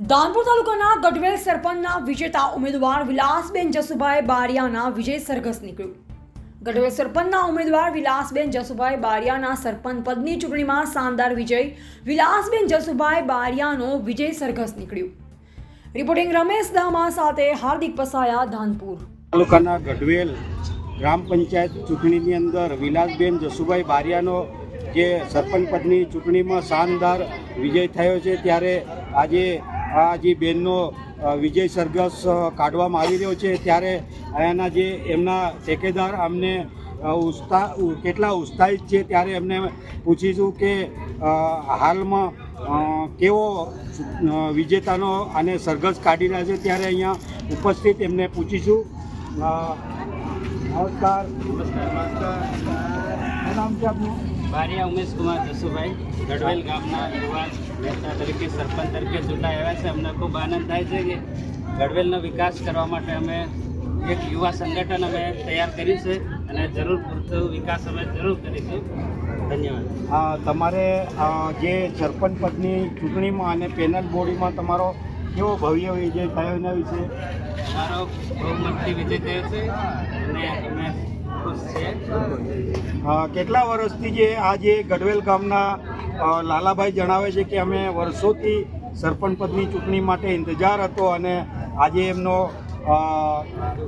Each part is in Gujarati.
ધાનપુર તાલુકાના ગઢવેલ સરપંચના વિજેતા ઉમેદવાર વિલાસબેન જસુભાઈ બારિયાના વિજય સરઘસ નીકળ્યું. ગઢવેલ સરપંચના ઉમેદવાર વિલાસબેન જસુભાઈ બારિયાના સરપંચ પદની ચૂંટણીમાં શાનદાર વિજય, વિલાસબેન જસુભાઈ બારિયાનો વિજય સરઘસ નીકળ્યું. રિપોર્ટિંગ રમેશ દામા સાથે હાર્દિક પસાયા ધાનપુર તાલુકાના ગઢવેલ ગ્રામ પંચાયત ચૂંટણીની અંદર વિલાસબેન જસુભાઈ બારિયાનો જે સરપંચ પદની ચૂંટણીમાં શાનદાર વિજય થયો છે, ત્યારે આજે આ જે બેનનો વિજય સરઘસ કાઢવામાં આવી રહ્યો છે ત્યારે અહીંયાના જે એમના ઠેકેદાર અમને ઉત્સાહ કેટલા ઉત્સાહિત છે ત્યારે એમને પૂછીશું કે હાલમાં કેવો વિજેતાનો અને સરઘસ કાઢી રહ્યા છે ત્યારે અહીંયા ઉપસ્થિત એમને પૂછીશું. નમસ્કાર. નમસ્કાર. નામ છે આપનું? બારિયા ઉમેશ કુમાર જસુભાઈ ગઢવેલ ગામના યુવા નેતા તરીકે સરપંચ તરીકે ચૂંટાયા આવ્યા છે. અમને ખૂબ આનંદ થાય છે કે ગઢવેલનો વિકાસ કરવા માટે અમે એક યુવા સંગઠન અમે તૈયાર કર્યું છે અને જરૂર પૂરતો વિકાસ અમે જરૂર કરીશું. ધન્યવાદ. હા તમારે જે સરપંચ પદની ચૂંટણીમાં અને પેનલ બોડીમાં તમારો કેવો ભવ્ય વિજય થયો એના વિશે? મારો બહુમતથી વિજય થયો છે અને અમે કેટલા વર્ષથી જે આ જે ગઢવેલ ગામના લાલાભાઈ જણાવે છે કે અમે વર્ષોથી સરપંચ પદની ચૂંટણી માટે ઇંતજાર હતો અને આજે એમનો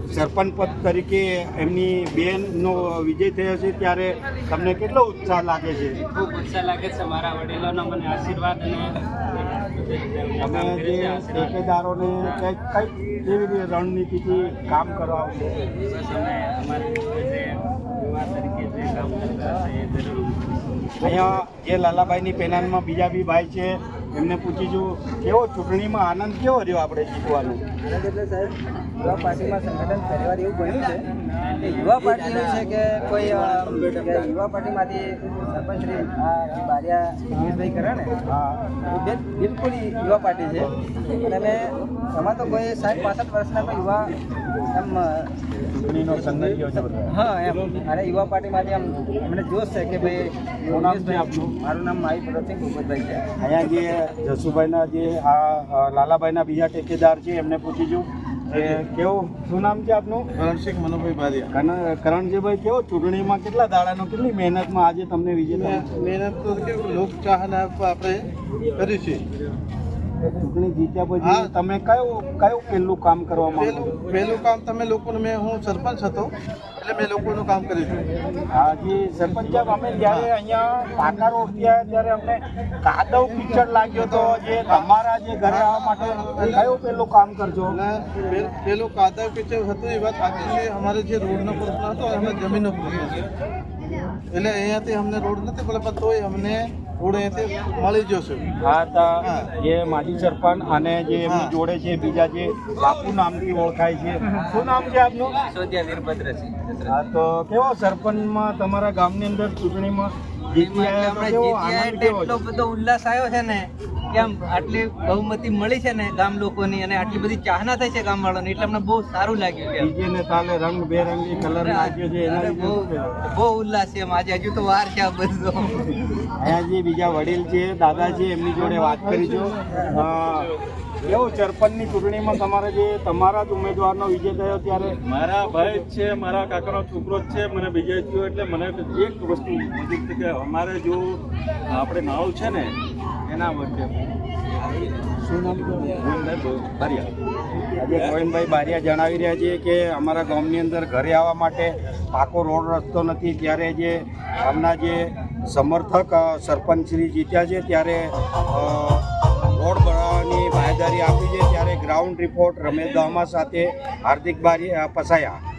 સરપંચ પદ તરીકે એમની બેનનો વિજય થયો છે ત્યારે તમને કેટલો ઉત્સાહ લાગે છે? ખૂબ ઉત્સાહ લાગે છે મારા વડીલોનો મને આશીર્વાદ અને તમે જે ઠેકેદારોને કંઈક કંઈક કેવી રીતે રણનીતિથી કામ કરવા આવશે? બસ અમે અમારી જે યુવા તરીકે અહીંયા જે લાલાભાઈની પેનલમાં બીજા બી ભાઈ છે. એમને પૂછી જો કેવો ચૂંટણીમાં આનંદ કેવો રહ્યો આપણે જીતવાનો? આનંદ એટલે સાહેબ યુવા પાર્ટીમાં સંગઠન પરિવાર એવું બન્યું છે કે યુવા પાર્ટી એવું છે કે કોઈ યુવા પાર્ટીમાંથી સરપંચ શ્રી બારિયા દિનેશભાઈ કરે ને હા બે બિલકુલ યુવા પાર્ટી છે. અને એમાં તો કોઈ સાઠ પાસઠ વર્ષના તો યુવા એમ ચૂંટણીનો છે હા એમ. અને યુવા પાર્ટીમાંથી આમ એમને જોશ છે કે ભાઈ? મારું નામ માહી ભરતસિંહ ભૂપતભાઈ છે. અહીંયા જે જસુભાઈના જે આ લાલાભાઈના બીજા ઠેકેદાર છે એમને પૂછીશું કે કેવું શું નામ છે આપનું? કરણસિંહ મનોભાઈ કરણ- કરણજીભાઈ કેવો? ચૂંટણીમાં કેટલા દાડાનો કેટલી મહેનતમાં આજે તમને વિજેતા મહેનત તો કેવું લોક ચાહના આપણે કરી છે. ચૂંટણી જીત્યા પછી. તમે કયું કયું પહેલું કામ કરવા માંગો પહેલું કામ તમે લોકોને મેં હું સરપંચ હતો. એટલે મેં લોકોનું કામ કર્યું હાજી સરપંચ સાહેબ અમે જ્યારે અહીંયા પાકા રોડ આવ્યા ત્યારે અમને કાદવ પિક્ચર લાગ્યો તો જે તમારા જે ઘરે આવવા માટે કયો પેલું કામ કરજો? પેલું કાદવ કિચડ હતું એ વાત સાચી છે. અમારે જે રોડનો પ્રશ્ન હતો અમે જમીનનો પ્રશ્ન છે એટલે અહીંયાથી અમને રોડ નથી મળે પણ તોય અમને અહીંયાથી મળી જશે. હા તા જે માજી સરપંચ અને જે એમની જોડે છે બીજા જે બાપુ નામથી ઓળખાય છે. શું નામ છે આપનું? સોદિયા વીરભદ્રસિંહ. હા તો કેવો સરપંચમાં તમારા ગામની અંદર ચૂંટણીમાં જીતી આવ્યા એટલો બધો ઉલ્લાસ આવ્યો છે ને કે આમ આટલી બહુમતી મળી છે ને ગામ લોકોની અને આટલી બધી ચાહના થઈ છે ગામ વાળાની એટલે અમને બહુ સારું લાગ્યું કે ને તાલે રંગ બેરંગી કલર નાખ્યો છે એના બહુ બહુ ઉલ્લાસ છે આજે હજુ તો વાર છે આ બધો. અહીંયા જે બીજા વડીલ છે દાદા છે એમની જોડે વાત કરીશું. કેવું સરપંચની ચૂંટણીમાં તમારે જે તમારા જ ઉમેદવારનો વિજય થયો ત્યારે? મારા ભાઈ જ છે મારા કાકાનો છોકરો જ છે મને વિજય થયો એટલે મને એક વસ્તુ મજબૂત કે અમારે જો આપણે નાવ છે ને એના વચ્ચે. શું ગોવિંદભાઈ બારિયા. આજે ગોવિંદભાઈ બારિયા જણાવી રહ્યા છે કે અમારા ગામની અંદર ઘરે આવવા માટે પાકો રોડ રસ્તો નથી. ત્યારે જે આમના જે સમર્થક અ, સરપંચ શ્રી જીત્યા છે ત્યારે રોડ બાહેદારી આપી છે ત્યારે ગ્રાઉન્ડ રિપોર્ટ રમેશ દામા સાથે હાર્દિક બારી પસાયા